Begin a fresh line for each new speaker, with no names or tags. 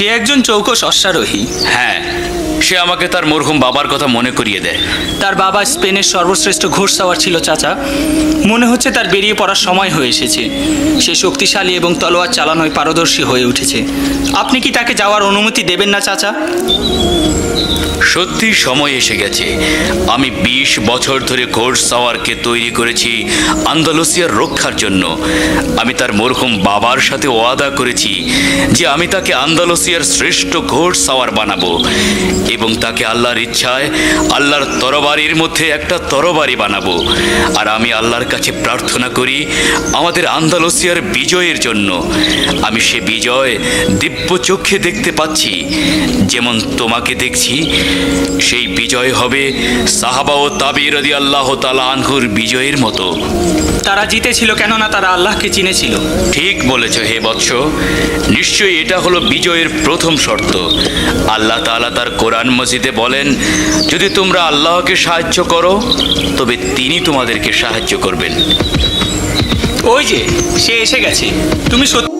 সে একজন চৌকস অশ্বারোহী
হ্যাঁ সে আমাকে তার মরহুম বাবার কথা মনে করিয়ে দেয়।
তার বাবা স্পেনের সর্বশ্রেষ্ঠ ঘোড়সাওয়ার ছিল চাচা। মনে হচ্ছে তার বেরিয়ে পড়ার সময় হয়ে এসেছে। সে শক্তিশালী এবং তলোয়ার চালানোয় পারদর্শী হয়ে উঠেছে। আপনি কি তাকে যাওয়ার অনুমতি দেবেন না চাচা?
সত্যি সময় এসে গেছে। আমি বিশ বছর ধরে ঘোড় সাওয়ারকে তৈরি করেছি আন্দালুসিয়ার রক্ষার জন্য। আমি তার মরহুম বাবার সাথে ওয়াদা করেছি যে আমি তাকে আন্দালুসিয়ার শ্রেষ্ঠ ঘোড় সাওয়ার বানাবো এবং তাকে আল্লাহর ইচ্ছায়, আল্লাহর তরবারির মধ্যে একটা তরবারি বানাবো। আর আমি আল্লাহর কাছে প্রার্থনা করি আমাদের আন্দালুসিয়ার বিজয়ের জন্য। আমি সে বিজয় দিব্য চোখে দেখতে পাচ্ছি। যেমন তোমাকে দেখছি সেই বিজয় হবে সাহাবা ও তাবির রদি আল্লাহ তালা আনহুর বিজয়ের মতো।
তারা জিতেছিল কেননা তারা আল্লাহকে চিনেছিল।
ঠিক বলেছ হে বৎস নিশ্চয়ই এটা হলো বিজয়ের প্রথম শর্ত। আল্লাহ তাআলা তার কোরআন মসজিদে বলেন যদি তোমরা আল্লাহকে সাহায্য করো তবে তিনি তোমাদেরকে সাহায্য করবেন।
ওই যে সে এসে গেছে। তুমি সত্যি